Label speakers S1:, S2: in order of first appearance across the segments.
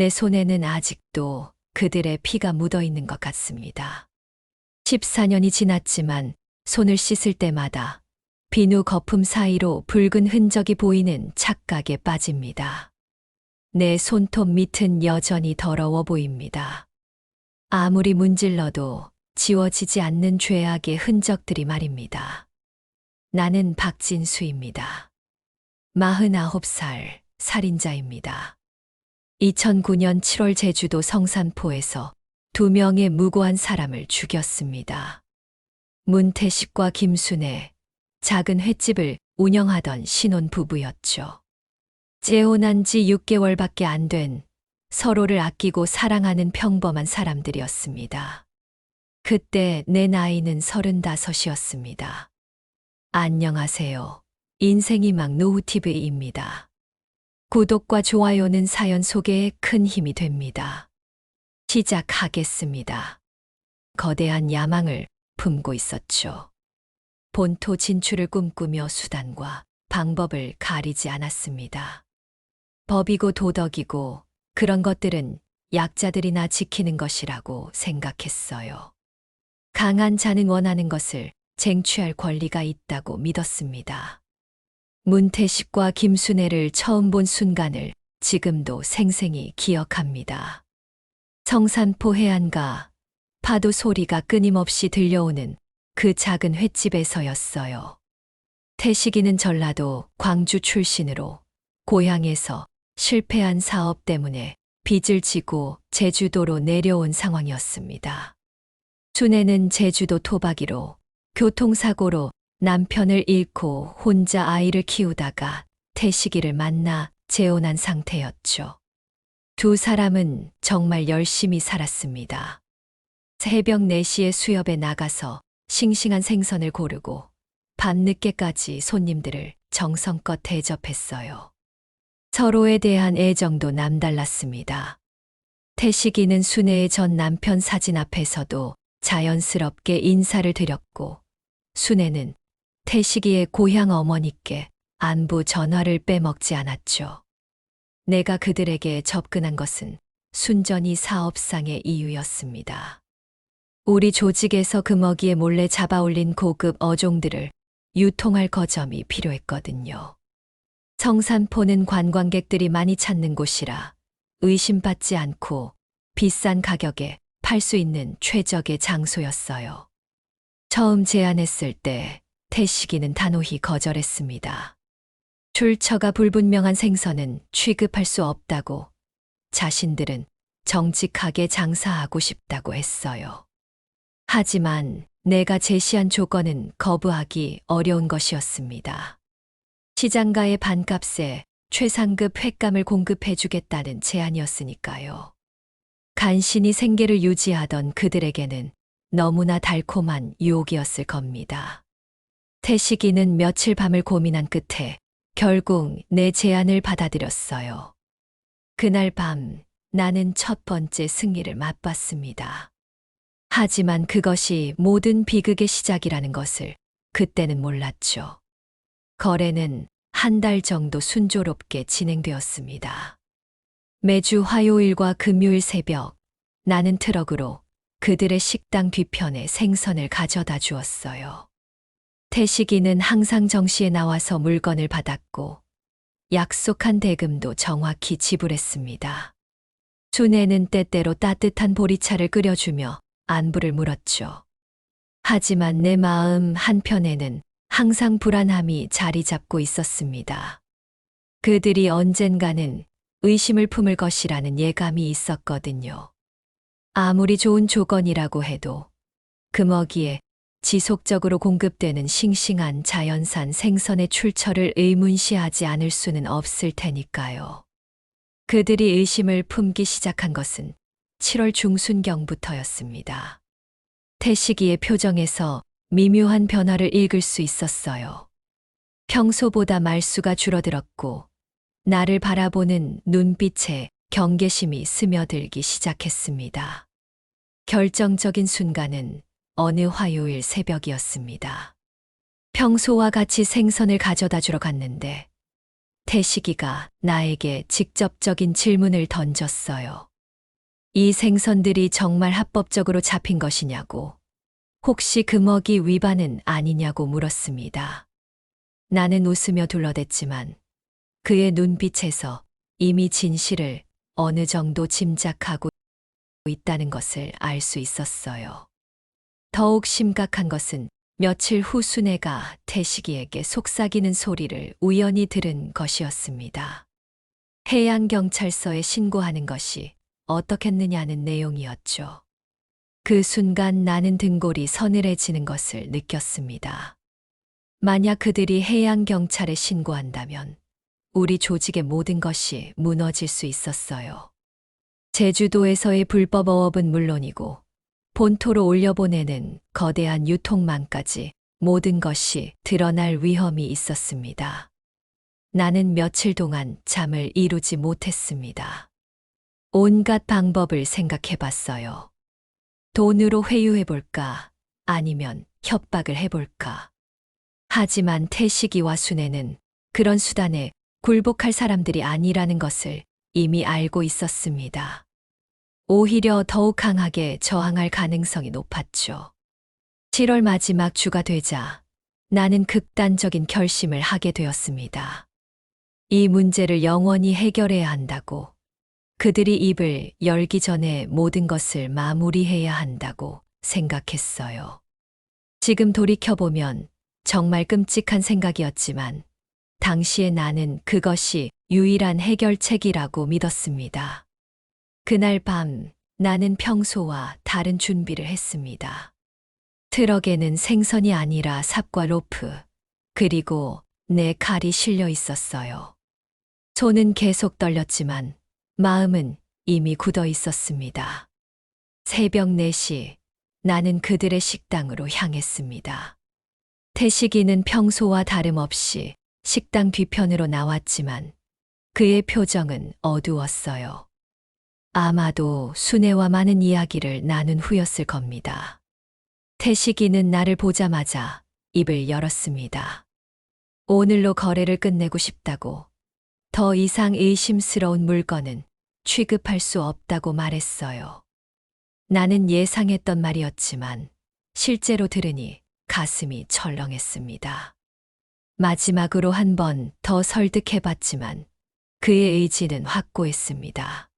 S1: 내 손에는 아직도 그들의 피가 묻어 있는 것 같습니다. 14년이 지났지만 손을 씻을 때마다 비누 거품 사이로 붉은 흔적이 보이는 착각에 빠집니다. 내 손톱 밑은 여전히 더러워 보입니다. 아무리 문질러도 지워지지 않는 죄악의 흔적들이 말입니다. 나는 박진수입니다. 49살 살인자입니다. 2009년 7월 제주도 성산포에서 두 명의 무고한 사람을 죽였습니다. 문태식과 김순애, 작은 횟집을 운영하던 신혼 부부였죠. 재혼한 지 6개월밖에 안 된 서로를 아끼고 사랑하는 평범한 사람들이었습니다. 그때 내 나이는 서른다섯이었습니다. 안녕하세요. 인생이 막 노후TV입니다. 구독과 좋아요는 사연 소개에 큰 힘이 됩니다. 시작하겠습니다. 거대한 야망을 품고 있었죠. 본토 진출을 꿈꾸며 수단과 방법을 가리지 않았습니다. 법이고 도덕이고 그런 것들은 약자들이나 지키는 것이라고 생각했어요. 강한 자는 원하는 것을 쟁취할 권리가 있다고 믿었습니다. 문태식과 김순애를 처음 본 순간을 지금도 생생히 기억합니다. 성산포 해안가 파도 소리가 끊임없이 들려오는 그 작은 횟집에서였어요. 태식이는 전라도 광주 출신으로 고향에서 실패한 사업 때문에 빚을 지고 제주도로 내려온 상황이었습니다. 순애는 제주도 토박이로 교통사고로 남편을 잃고 혼자 아이를 키우다가 태식이를 만나 재혼한 상태였죠. 두 사람은 정말 열심히 살았습니다. 새벽 4시에 수협에 나가서 싱싱한 생선을 고르고 밤늦게까지 손님들을 정성껏 대접했어요. 서로에 대한 애정도 남달랐습니다. 태식이는 순애의 전 남편 사진 앞에서도 자연스럽게 인사를 드렸고, 순애는 태식이의 고향 어머니께 안부 전화를 빼먹지 않았죠. 내가 그들에게 접근한 것은 순전히 사업상의 이유였습니다. 우리 조직에서 금어기에 몰래 잡아올린 고급 어종들을 유통할 거점이 필요했거든요. 성산포는 관광객들이 많이 찾는 곳이라 의심받지 않고 비싼 가격에 팔 수 있는 최적의 장소였어요. 처음 제안했을 때 태식이는 단호히 거절했습니다. 출처가 불분명한 생선은 취급할 수 없다고 자신들은 정직하게 장사하고 싶다고 했어요. 하지만 내가 제시한 조건은 거부하기 어려운 것이었습니다. 시장가의 반값에 최상급 횟감을 공급해 주겠다는 제안이었으니까요. 간신히 생계를 유지하던 그들에게는 너무나 달콤한 유혹이었을 겁니다. 태식이는 며칠 밤을 고민한 끝에 결국 내 제안을 받아들였어요. 그날 밤 나는 첫 번째 승리를 맛봤습니다. 하지만 그것이 모든 비극의 시작이라는 것을 그때는 몰랐죠. 거래는 한 달 정도 순조롭게 진행되었습니다. 매주 화요일과 금요일 새벽 나는 트럭으로 그들의 식당 뒤편에 생선을 가져다 주었어요. 태식이는 항상 정시에 나와서 물건을 받았고 약속한 대금도 정확히 지불했습니다. 순애는 때때로 따뜻한 보리차를 끓여주며 안부를 물었죠. 하지만 내 마음 한편에는 항상 불안함이 자리 잡고 있었습니다. 그들이 언젠가는 의심을 품을 것이라는 예감이 있었거든요. 아무리 좋은 조건이라고 해도 금어기에 지속적으로 공급되는 싱싱한 자연산 생선의 출처를 의문시하지 않을 수는 없을 테니까요. 그들이 의심을 품기 시작한 것은 7월 중순경부터였습니다. 태식이의 표정에서 미묘한 변화를 읽을 수 있었어요. 평소보다 말수가 줄어들었고, 나를 바라보는 눈빛에 경계심이 스며들기 시작했습니다. 결정적인 순간은 어느 화요일 새벽이었습니다. 평소와 같이 생선을 가져다 주러 갔는데 태식이가 나에게 직접적인 질문을 던졌어요. 이 생선들이 정말 합법적으로 잡힌 것이냐고, 혹시 금어기 위반은 아니냐고 물었습니다. 나는 웃으며 둘러댔지만 그의 눈빛에서 이미 진실을 어느 정도 짐작하고 있다는 것을 알 수 있었어요. 더욱 심각한 것은 며칠 후 순애가 태식이에게 속삭이는 소리를 우연히 들은 것이었습니다. 해양경찰서에 신고하는 것이 어떻겠느냐는 내용이었죠. 그 순간 나는 등골이 서늘해지는 것을 느꼈습니다. 만약 그들이 해양경찰에 신고한다면 우리 조직의 모든 것이 무너질 수 있었어요. 제주도에서의 불법 어업은 물론이고 본토로 올려보내는 거대한 유통망까지 모든 것이 드러날 위험이 있었습니다. 나는 며칠 동안 잠을 이루지 못했습니다. 온갖 방법을 생각해 봤어요. 돈으로 회유해 볼까? 아니면 협박을 해 볼까? 하지만 태식이와 순애는 그런 수단에 굴복할 사람들이 아니라는 것을 이미 알고 있었습니다. 오히려 더욱 강하게 저항할 가능성이 높았죠. 7월 마지막 주가 되자 나는 극단적인 결심을 하게 되었습니다. 이 문제를 영원히 해결해야 한다고 그들이 입을 열기 전에 모든 것을 마무리해야 한다고 생각했어요. 지금 돌이켜보면 정말 끔찍한 생각이었지만 당시에 나는 그것이 유일한 해결책이라고 믿었습니다. 그날 밤 나는 평소와 다른 준비를 했습니다. 트럭에는 생선이 아니라 삽과 로프, 그리고 내 칼이 실려 있었어요. 손은 계속 떨렸지만 마음은 이미 굳어 있었습니다. 새벽 4시 나는 그들의 식당으로 향했습니다. 태식이는 평소와 다름없이 식당 뒤편으로 나왔지만 그의 표정은 어두웠어요. 아마도 순애와 많은 이야기를 나눈 후였을 겁니다. 태식이는 나를 보자마자 입을 열었습니다. 오늘로 거래를 끝내고 싶다고 더 이상 의심스러운 물건은 취급할 수 없다고 말했어요. 나는 예상했던 말이었지만 실제로 들으니 가슴이 철렁했습니다. 마지막으로 한 번 더 설득해봤지만 그의 의지는 확고했습니다.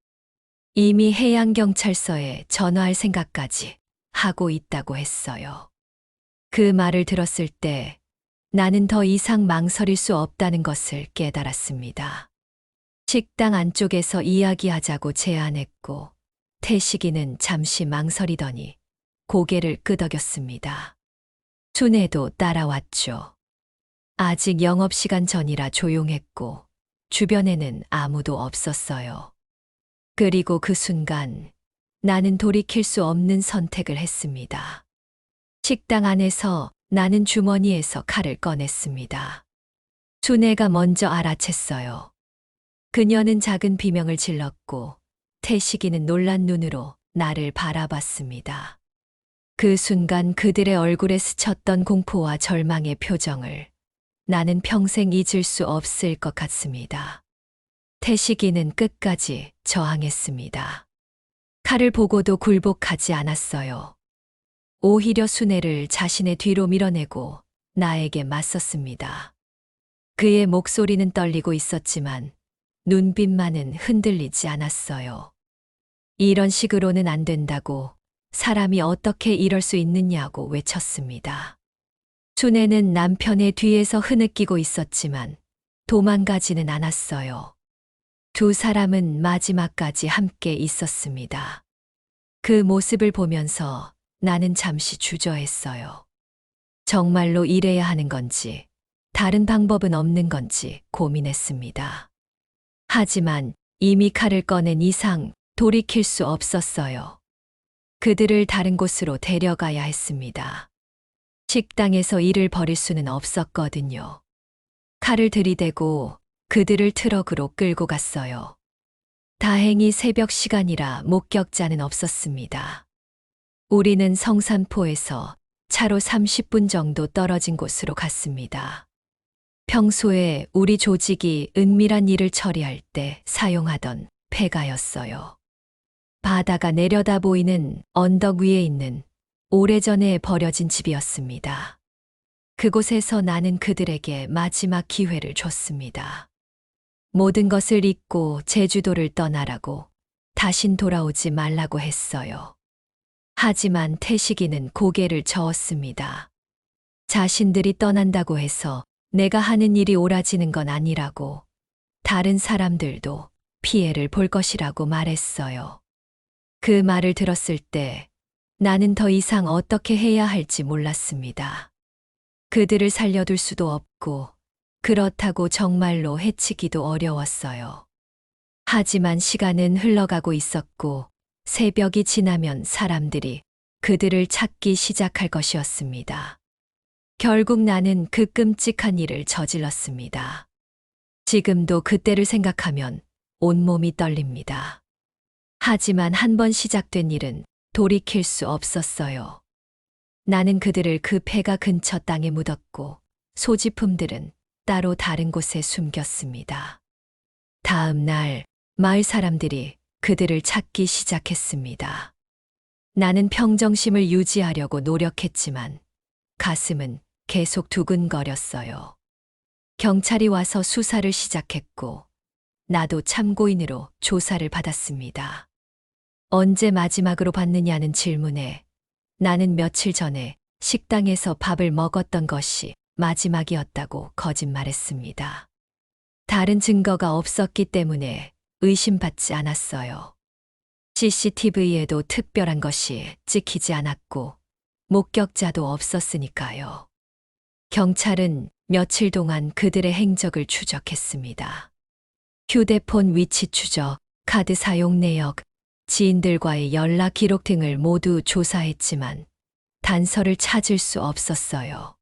S1: 이미 해양경찰서에 전화할 생각까지 하고 있다고 했어요. 그 말을 들었을 때 나는 더 이상 망설일 수 없다는 것을 깨달았습니다. 식당 안쪽에서 이야기하자고 제안했고 태식이는 잠시 망설이더니 고개를 끄덕였습니다. 순애도 따라왔죠. 아직 영업시간 전이라 조용했고 주변에는 아무도 없었어요. 그리고 그 순간 나는 돌이킬 수 없는 선택을 했습니다. 식당 안에서 나는 주머니에서 칼을 꺼냈습니다. 순애가 먼저 알아챘어요. 그녀는 작은 비명을 질렀고 태식이는 놀란 눈으로 나를 바라봤습니다. 그 순간 그들의 얼굴에 스쳤던 공포와 절망의 표정을 나는 평생 잊을 수 없을 것 같습니다. 태식이는 끝까지 저항했습니다. 칼을 보고도 굴복하지 않았어요. 오히려 순애를 자신의 뒤로 밀어내고 나에게 맞섰습니다. 그의 목소리는 떨리고 있었지만 눈빛만은 흔들리지 않았어요. 이런 식으로는 안 된다고 사람이 어떻게 이럴 수 있느냐고 외쳤습니다. 순애는 남편의 뒤에서 흐느끼고 있었지만 도망가지는 않았어요. 두 사람은 마지막까지 함께 있었습니다. 그 모습을 보면서 나는 잠시 주저했어요. 정말로 이래야 하는 건지, 다른 방법은 없는 건지 고민했습니다. 하지만 이미 칼을 꺼낸 이상 돌이킬 수 없었어요. 그들을 다른 곳으로 데려가야 했습니다. 식당에서 일을 벌일 수는 없었거든요. 칼을 들이대고 그들을 트럭으로 끌고 갔어요. 다행히 새벽 시간이라 목격자는 없었습니다. 우리는 성산포에서 차로 30분 정도 떨어진 곳으로 갔습니다. 평소에 우리 조직이 은밀한 일을 처리할 때 사용하던 폐가였어요. 바다가 내려다 보이는 언덕 위에 있는 오래전에 버려진 집이었습니다. 그곳에서 나는 그들에게 마지막 기회를 줬습니다. 모든 것을 잊고 제주도를 떠나라고 다신 돌아오지 말라고 했어요. 하지만 태식이는 고개를 저었습니다. 자신들이 떠난다고 해서 내가 하는 일이 옳아지는 건 아니라고 다른 사람들도 피해를 볼 것이라고 말했어요. 그 말을 들었을 때 나는 더 이상 어떻게 해야 할지 몰랐습니다. 그들을 살려둘 수도 없고 그렇다고 정말로 해치기도 어려웠어요. 하지만 시간은 흘러가고 있었고 새벽이 지나면 사람들이 그들을 찾기 시작할 것이었습니다. 결국 나는 그 끔찍한 일을 저질렀습니다. 지금도 그때를 생각하면 온몸이 떨립니다. 하지만 한 번 시작된 일은 돌이킬 수 없었어요. 나는 그들을 그 폐가 근처 땅에 묻었고 소지품들은 따로 다른 곳에 숨겼습니다. 다음 날 마을 사람들이 그들을 찾기 시작했습니다. 나는 평정심을 유지하려고 노력했지만 가슴은 계속 두근거렸어요. 경찰이 와서 수사를 시작했고 나도 참고인으로 조사를 받았습니다. 언제 마지막으로 받느냐는 질문에 나는 며칠 전에 식당에서 밥을 먹었던 것이 마지막이었다고 거짓말했습니다. 다른 증거가 없었기 때문에 의심받지 않았어요. CCTV에도 특별한 것이 찍히지 않았고 목격자도 없었으니까요. 경찰은 며칠 동안 그들의 행적을 추적했습니다. 휴대폰 위치 추적, 카드 사용 내역, 지인들과의 연락 기록 등을 모두 조사했지만 단서를 찾을 수 없었어요.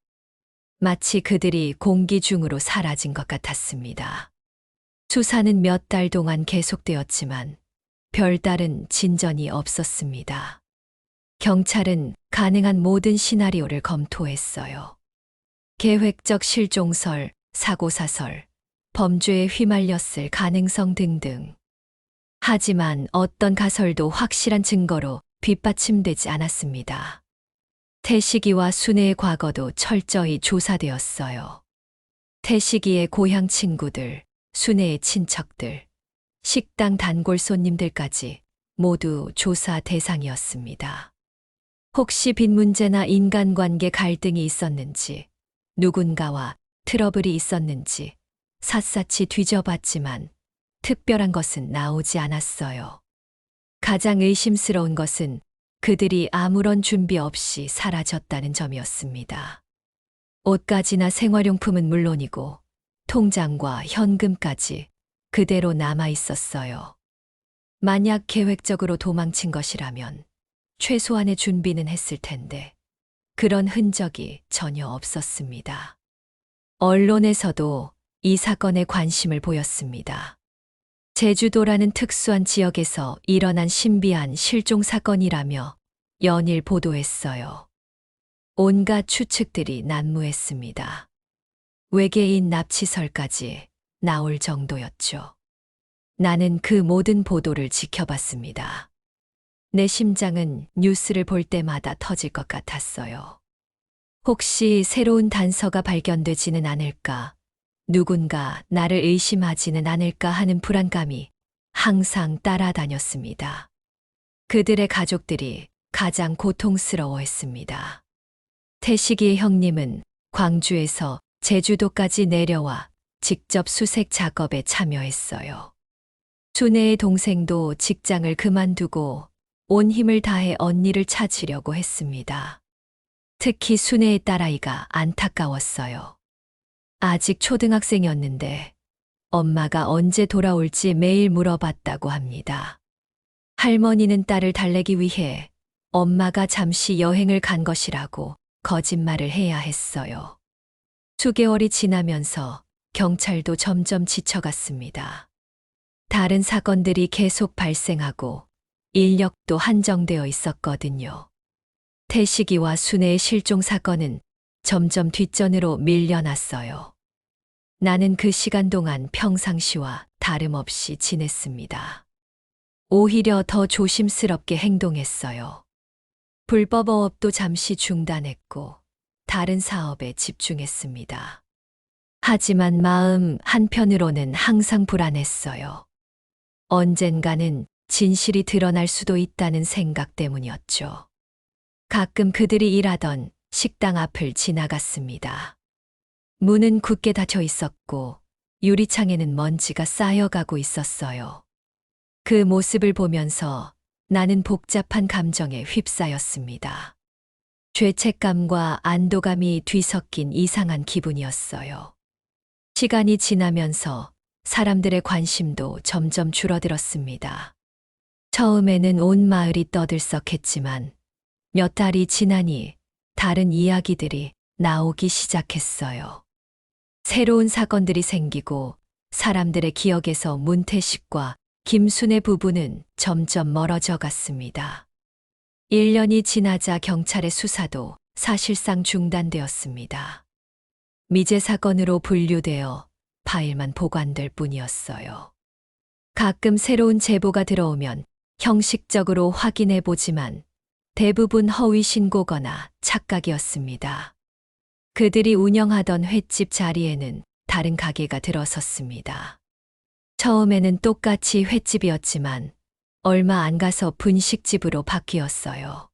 S1: 마치 그들이 공기 중으로 사라진 것 같았습니다. 수사는 몇 달 동안 계속되었지만 별다른 진전이 없었습니다. 경찰은 가능한 모든 시나리오를 검토했어요. 계획적 실종설, 사고사설, 범죄에 휘말렸을 가능성 등등. 하지만 어떤 가설도 확실한 증거로 뒷받침되지 않았습니다. 태식이와 순애의 과거도 철저히 조사되었어요. 태식이의 고향 친구들, 순애의 친척들, 식당 단골 손님들까지 모두 조사 대상이었습니다. 혹시 빚 문제나 인간관계 갈등이 있었는지, 누군가와 트러블이 있었는지 샅샅이 뒤져봤지만 특별한 것은 나오지 않았어요. 가장 의심스러운 것은 그들이 아무런 준비 없이 사라졌다는 점이었습니다. 옷가지나 생활용품은 물론이고 통장과 현금까지 그대로 남아 있었어요. 만약 계획적으로 도망친 것이라면 최소한의 준비는 했을 텐데 그런 흔적이 전혀 없었습니다. 언론에서도 이 사건에 관심을 보였습니다. 제주도라는 특수한 지역에서 일어난 신비한 실종 사건이라며 연일 보도했어요. 온갖 추측들이 난무했습니다. 외계인 납치설까지 나올 정도였죠. 나는 그 모든 보도를 지켜봤습니다. 내 심장은 뉴스를 볼 때마다 터질 것 같았어요. 혹시 새로운 단서가 발견되지는 않을까, 누군가 나를 의심하지는 않을까 하는 불안감이 항상 따라다녔습니다. 그들의 가족들이 가장 고통스러워했습니다. 태식이의 형님은 광주에서 제주도까지 내려와 직접 수색 작업에 참여했어요. 순애의 동생도 직장을 그만두고 온 힘을 다해 언니를 찾으려고 했습니다. 특히 순애의 딸아이가 안타까웠어요. 아직 초등학생이었는데 엄마가 언제 돌아올지 매일 물어봤다고 합니다. 할머니는 딸을 달래기 위해 엄마가 잠시 여행을 간 것이라고 거짓말을 해야 했어요. 수개월이 지나면서 경찰도 점점 지쳐갔습니다. 다른 사건들이 계속 발생하고 인력도 한정되어 있었거든요. 태식이와 순애의 실종 사건은 점점 뒷전으로 밀려났어요. 나는 그 시간 동안 평상시와 다름없이 지냈습니다. 오히려 더 조심스럽게 행동했어요. 불법 어업도 잠시 중단했고 다른 사업에 집중했습니다. 하지만 마음 한편으로는 항상 불안했어요. 언젠가는 진실이 드러날 수도 있다는 생각 때문이었죠. 가끔 그들이 일하던 식당 앞을 지나갔습니다. 문은 굳게 닫혀 있었고 유리창에는 먼지가 쌓여가고 있었어요. 그 모습을 보면서 나는 복잡한 감정에 휩싸였습니다. 죄책감과 안도감이 뒤섞인 이상한 기분이었어요. 시간이 지나면서 사람들의 관심도 점점 줄어들었습니다. 처음에는 온 마을이 떠들썩했지만 몇 달이 지나니 다른 이야기들이 나오기 시작했어요. 새로운 사건들이 생기고 사람들의 기억에서 문태식과 김순의 부부는 점점 멀어져 갔습니다. 1년이 지나자 경찰의 수사도 사실상 중단되었습니다. 미제 사건으로 분류되어 파일만 보관될 뿐이었어요. 가끔 새로운 제보가 들어오면 형식적으로 확인해 보지만 대부분 허위 신고거나 착각이었습니다. 그들이 운영하던 횟집 자리에는 다른 가게가 들어섰습니다. 처음에는 똑같이 횟집이었지만 얼마 안 가서 분식집으로 바뀌었어요.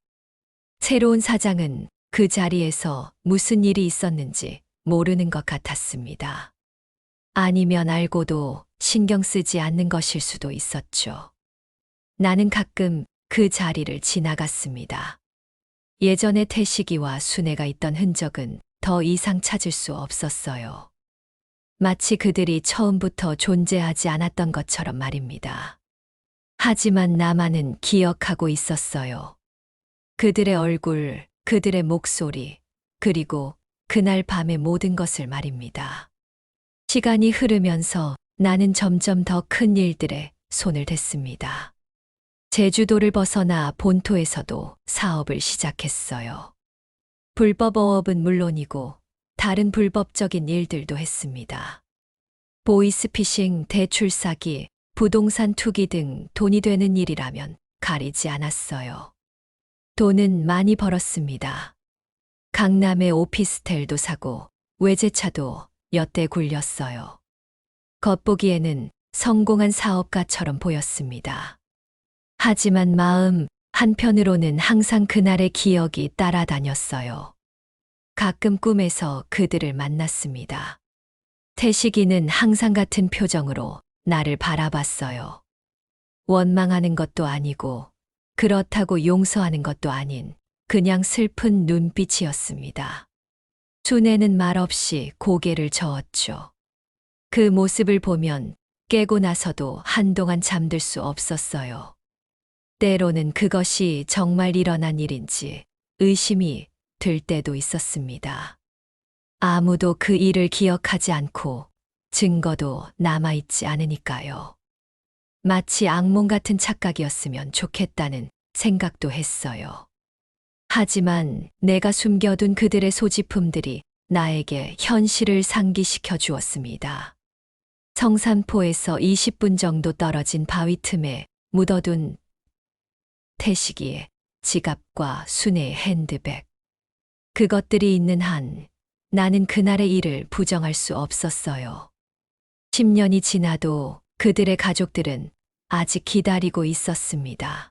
S1: 새로운 사장은 그 자리에서 무슨 일이 있었는지 모르는 것 같았습니다. 아니면 알고도 신경 쓰지 않는 것일 수도 있었죠. 나는 가끔 그 자리를 지나갔습니다. 예전에 태식이와 순애가 있던 흔적은 더 이상 찾을 수 없었어요. 마치 그들이 처음부터 존재하지 않았던 것처럼 말입니다. 하지만 나만은 기억하고 있었어요. 그들의 얼굴, 그들의 목소리, 그리고 그날 밤의 모든 것을 말입니다. 시간이 흐르면서 나는 점점 더 큰 일들에 손을 댔습니다. 제주도를 벗어나 본토에서도 사업을 시작했어요. 불법 어업은 물론이고 다른 불법적인 일들도 했습니다. 보이스피싱, 대출 사기, 부동산 투기 등 돈이 되는 일이라면 가리지 않았어요. 돈은 많이 벌었습니다. 강남에 오피스텔도 사고 외제차도 몇대 굴렸어요. 겉보기에는 성공한 사업가처럼 보였습니다. 하지만 마음 한편으로는 항상 그날의 기억이 따라다녔어요. 가끔 꿈에서 그들을 만났습니다. 태식이는 항상 같은 표정으로 나를 바라봤어요. 원망하는 것도 아니고 그렇다고 용서하는 것도 아닌 그냥 슬픈 눈빛이었습니다. 순애는 말없이 고개를 저었죠. 그 모습을 보면 깨고 나서도 한동안 잠들 수 없었어요. 때로는 그것이 정말 일어난 일인지 의심이 들 때도 있었습니다. 아무도 그 일을 기억하지 않고 증거도 남아있지 않으니까요. 마치 악몽 같은 착각이었으면 좋겠다는 생각도 했어요. 하지만 내가 숨겨둔 그들의 소지품들이 나에게 현실을 상기시켜 주었습니다. 성산포에서 20분 정도 떨어진 바위 틈에 묻어둔 태식이의 지갑과 순의 핸드백. 그것들이 있는 한 나는 그날의 일을 부정할 수 없었어요. 10년이 지나도 그들의 가족들은 아직 기다리고 있었습니다.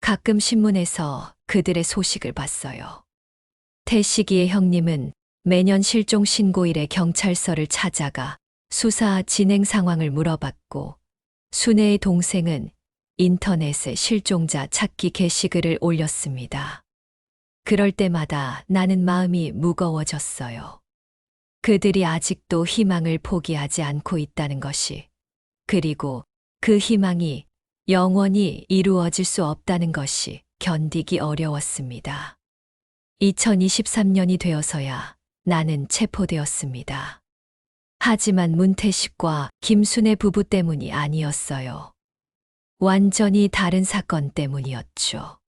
S1: 가끔 신문에서 그들의 소식을 봤어요. 태식이의 형님은 매년 실종 신고일에 경찰서를 찾아가 수사 진행 상황을 물어봤고 순애의 동생은 인터넷에 실종자 찾기 게시글을 올렸습니다. 그럴 때마다 나는 마음이 무거워졌어요. 그들이 아직도 희망을 포기하지 않고 있다는 것이, 그리고 그 희망이 영원히 이루어질 수 없다는 것이 견디기 어려웠습니다. 2023년이 되어서야 나는 체포되었습니다. 하지만 문태식과 김순의 부부 때문이 아니었어요. 완전히 다른 사건 때문이었죠.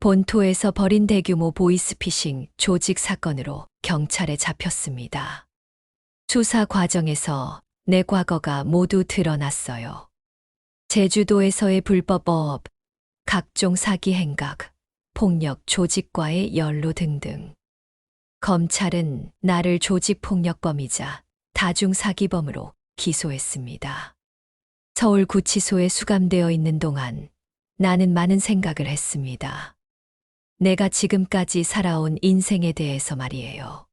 S1: 본토에서 벌인 대규모 보이스피싱 조직 사건으로 경찰에 잡혔습니다. 수사 과정에서 내 과거가 모두 드러났어요. 제주도에서의 불법업, 각종 사기 행각, 폭력 조직과의 연루 등등. 검찰은 나를 조직 폭력범이자 다중 사기범으로 기소했습니다. 서울 구치소에 수감되어 있는 동안 나는 많은 생각을 했습니다. 내가 지금까지 살아온 인생에 대해서 말이에요.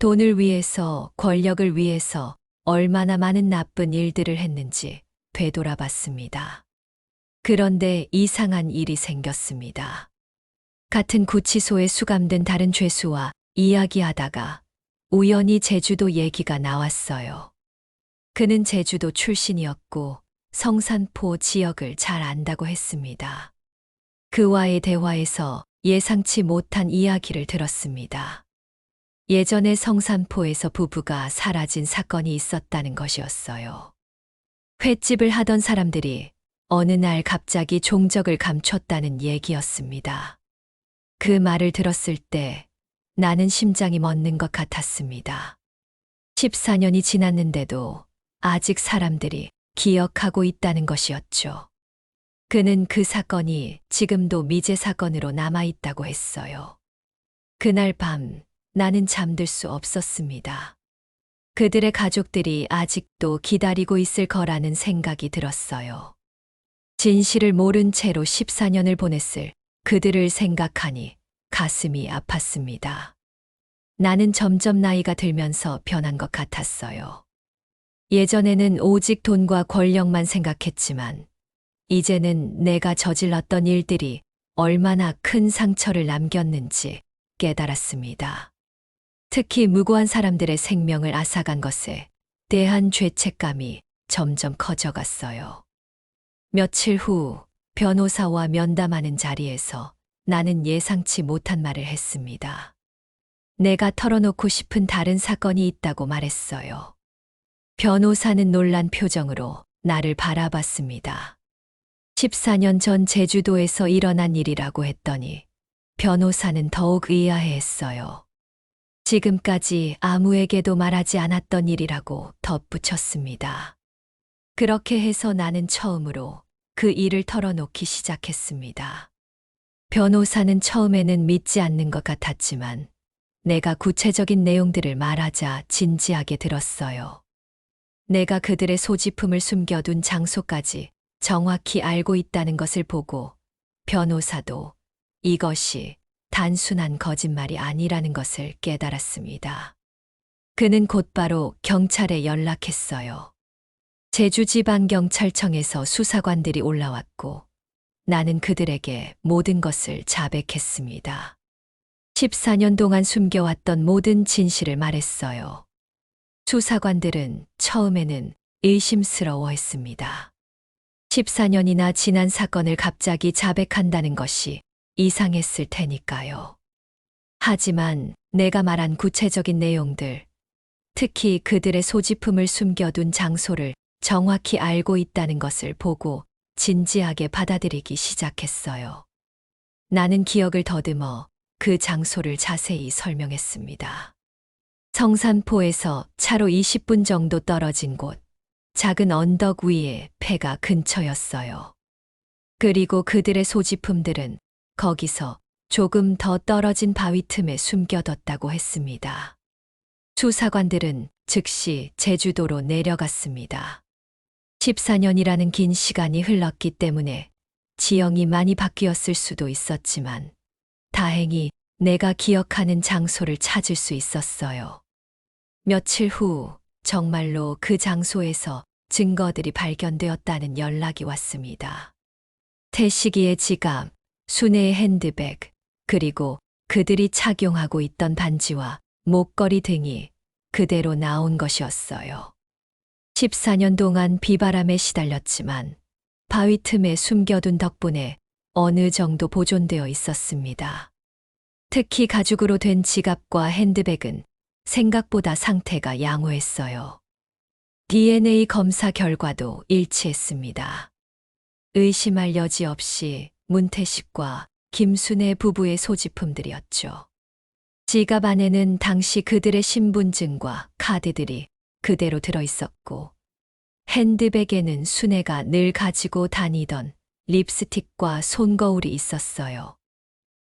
S1: 돈을 위해서, 권력을 위해서 얼마나 많은 나쁜 일들을 했는지 되돌아봤습니다. 그런데 이상한 일이 생겼습니다. 같은 구치소에 수감된 다른 죄수와 이야기하다가 우연히 제주도 얘기가 나왔어요. 그는 제주도 출신이었고 성산포 지역을 잘 안다고 했습니다. 그와의 대화에서 예상치 못한 이야기를 들었습니다. 예전에 성산포에서 부부가 사라진 사건이 있었다는 것이었어요. 횟집을 하던 사람들이 어느 날 갑자기 종적을 감췄다는 얘기였습니다. 그 말을 들었을 때 나는 심장이 멎는 것 같았습니다. 14년이 지났는데도 아직 사람들이 기억하고 있다는 것이었죠. 그는 그 사건이 지금도 미제 사건으로 남아 있다고 했어요. 그날 밤 나는 잠들 수 없었습니다. 그들의 가족들이 아직도 기다리고 있을 거라는 생각이 들었어요. 진실을 모른 채로 14년을 보냈을 그들을 생각하니 가슴이 아팠습니다. 나는 점점 나이가 들면서 변한 것 같았어요. 예전에는 오직 돈과 권력만 생각했지만, 이제는 내가 저질렀던 일들이 얼마나 큰 상처를 남겼는지 깨달았습니다. 특히 무고한 사람들의 생명을 앗아간 것에 대한 죄책감이 점점 커져갔어요. 며칠 후 변호사와 면담하는 자리에서 나는 예상치 못한 말을 했습니다. 내가 털어놓고 싶은 다른 사건이 있다고 말했어요. 변호사는 놀란 표정으로 나를 바라봤습니다. 14년 전 제주도에서 일어난 일이라고 했더니 변호사는 더욱 의아해했어요. 지금까지 아무에게도 말하지 않았던 일이라고 덧붙였습니다. 그렇게 해서 나는 처음으로 그 일을 털어놓기 시작했습니다. 변호사는 처음에는 믿지 않는 것 같았지만 내가 구체적인 내용들을 말하자 진지하게 들었어요. 내가 그들의 소지품을 숨겨둔 장소까지 정확히 알고 있다는 것을 보고 변호사도 이것이 단순한 거짓말이 아니라는 것을 깨달았습니다. 그는 곧바로 경찰에 연락했어요. 제주지방경찰청에서 수사관들이 올라왔고 나는 그들에게 모든 것을 자백했습니다. 14년 동안 숨겨왔던 모든 진실을 말했어요. 수사관들은 처음에는 의심스러워 했습니다. 14년이나 지난 사건을 갑자기 자백한다는 것이 이상했을 테니까요. 하지만 내가 말한 구체적인 내용들, 특히 그들의 소지품을 숨겨둔 장소를 정확히 알고 있다는 것을 보고 진지하게 받아들이기 시작했어요. 나는 기억을 더듬어 그 장소를 자세히 설명했습니다. 성산포에서 차로 20분 정도 떨어진 곳, 작은 언덕 위에 폐가 근처였어요. 그리고 그들의 소지품들은 거기서 조금 더 떨어진 바위 틈에 숨겨뒀다고 했습니다. 수사관들은 즉시 제주도로 내려갔습니다. 14년이라는 긴 시간이 흘렀기 때문에 지형이 많이 바뀌었을 수도 있었지만 다행히 내가 기억하는 장소를 찾을 수 있었어요. 며칠 후 정말로 그 장소에서 증거들이 발견되었다는 연락이 왔습니다. 태식이의 지갑, 순애의 핸드백, 그리고 그들이 착용하고 있던 반지와 목걸이 등이 그대로 나온 것이었어요. 14년 동안 비바람에 시달렸지만 바위 틈에 숨겨둔 덕분에 어느 정도 보존되어 있었습니다. 특히 가죽으로 된 지갑과 핸드백은 생각보다 상태가 양호했어요. DNA 검사 결과도 일치했습니다. 의심할 여지 없이 문태식과 김순애 부부의 소지품들이었죠. 지갑 안에는 당시 그들의 신분증과 카드들이 그대로 들어 있었고, 핸드백에는 순애가 늘 가지고 다니던 립스틱과 손거울이 있었어요.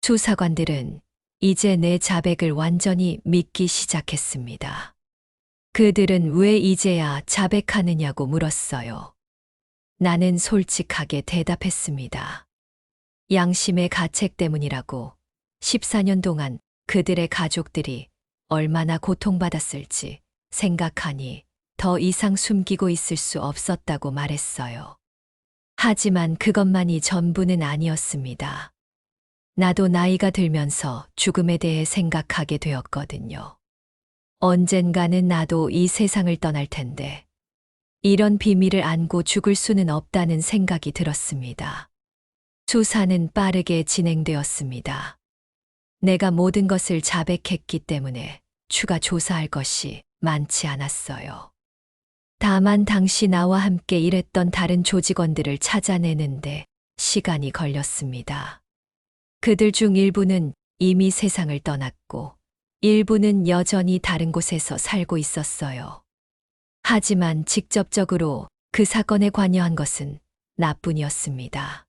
S1: 수사관들은 이제 내 자백을 완전히 믿기 시작했습니다. 그들은 왜 이제야 자백하느냐고 물었어요. 나는 솔직하게 대답했습니다. 양심의 가책 때문이라고 14년 동안 그들의 가족들이 얼마나 고통받았을지 생각하니 더 이상 숨기고 있을 수 없었다고 말했어요. 하지만 그것만이 전부는 아니었습니다. 나도 나이가 들면서 죽음에 대해 생각하게 되었거든요. 언젠가는 나도 이 세상을 떠날 텐데, 이런 비밀을 안고 죽을 수는 없다는 생각이 들었습니다. 수사는 빠르게 진행되었습니다. 내가 모든 것을 자백했기 때문에 추가 조사할 것이 많지 않았어요. 다만 당시 나와 함께 일했던 다른 조직원들을 찾아내는데 시간이 걸렸습니다. 그들 중 일부는 이미 세상을 떠났고 일부는 여전히 다른 곳에서 살고 있었어요. 하지만 직접적으로 그 사건에 관여한 것은 나뿐이었습니다.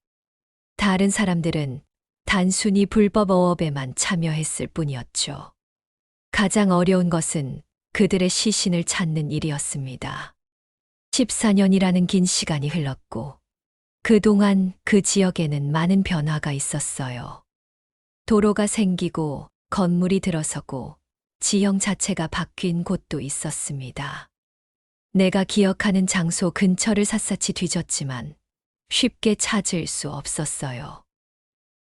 S1: 다른 사람들은 단순히 불법 어업에만 참여했을 뿐이었죠. 가장 어려운 것은 그들의 시신을 찾는 일이었습니다. 14년이라는 긴 시간이 흘렀고, 그동안 그 지역에는 많은 변화가 있었어요. 도로가 생기고, 건물이 들어서고, 지형 자체가 바뀐 곳도 있었습니다. 내가 기억하는 장소 근처를 샅샅이 뒤졌지만 쉽게 찾을 수 없었어요.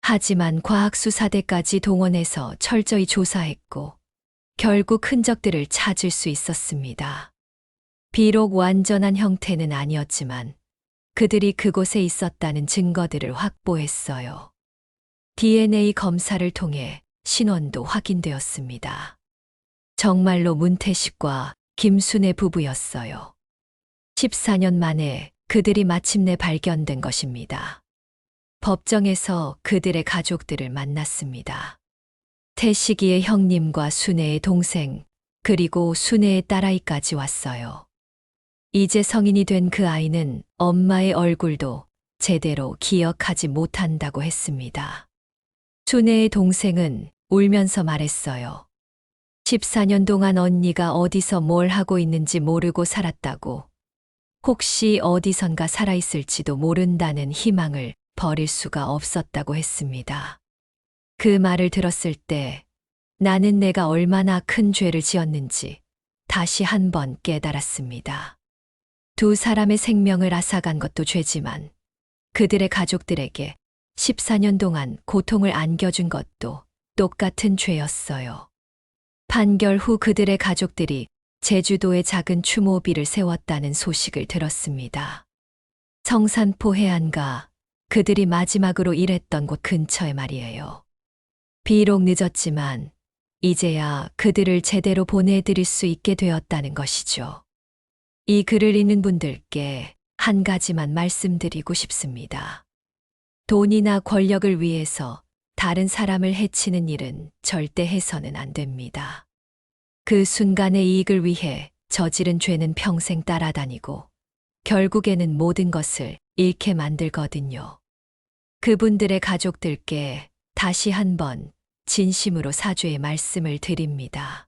S1: 하지만 과학수사대까지 동원해서 철저히 조사했고, 결국 흔적들을 찾을 수 있었습니다. 비록 완전한 형태는 아니었지만, 그들이 그곳에 있었다는 증거들을 확보했어요. DNA 검사를 통해 신원도 확인되었습니다. 정말로 문태식과 김순애 부부였어요. 14년 만에 그들이 마침내 발견된 것입니다. 법정에서 그들의 가족들을 만났습니다. 태식이의 형님과 순애의 동생, 그리고 순애의 딸아이까지 왔어요. 이제 성인이 된 그 아이는 엄마의 얼굴도 제대로 기억하지 못한다고 했습니다. 순애의 동생은 울면서 말했어요. 14년 동안 언니가 어디서 뭘 하고 있는지 모르고 살았다고. 혹시 어디선가 살아있을지도 모른다는 희망을 버릴 수가 없었다고 했습니다. 그 말을 들었을 때 나는 내가 얼마나 큰 죄를 지었는지 다시 한 번 깨달았습니다. 두 사람의 생명을 앗아간 것도 죄지만 그들의 가족들에게 14년 동안 고통을 안겨준 것도 똑같은 죄였어요. 판결 후 그들의 가족들이 제주도에 작은 추모비를 세웠다는 소식을 들었습니다. 성산포 해안가 그들이 마지막으로 일했던 곳 근처에 말이에요. 비록 늦었지만 이제야 그들을 제대로 보내드릴 수 있게 되었다는 것이죠. 이 글을 읽는 분들께 한 가지만 말씀드리고 싶습니다. 돈이나 권력을 위해서 다른 사람을 해치는 일은 절대 해서는 안 됩니다. 그 순간의 이익을 위해 저지른 죄는 평생 따라다니고 결국에는 모든 것을 잃게 만들거든요. 그분들의 가족들께 다시 한번 진심으로 사죄의 말씀을 드립니다.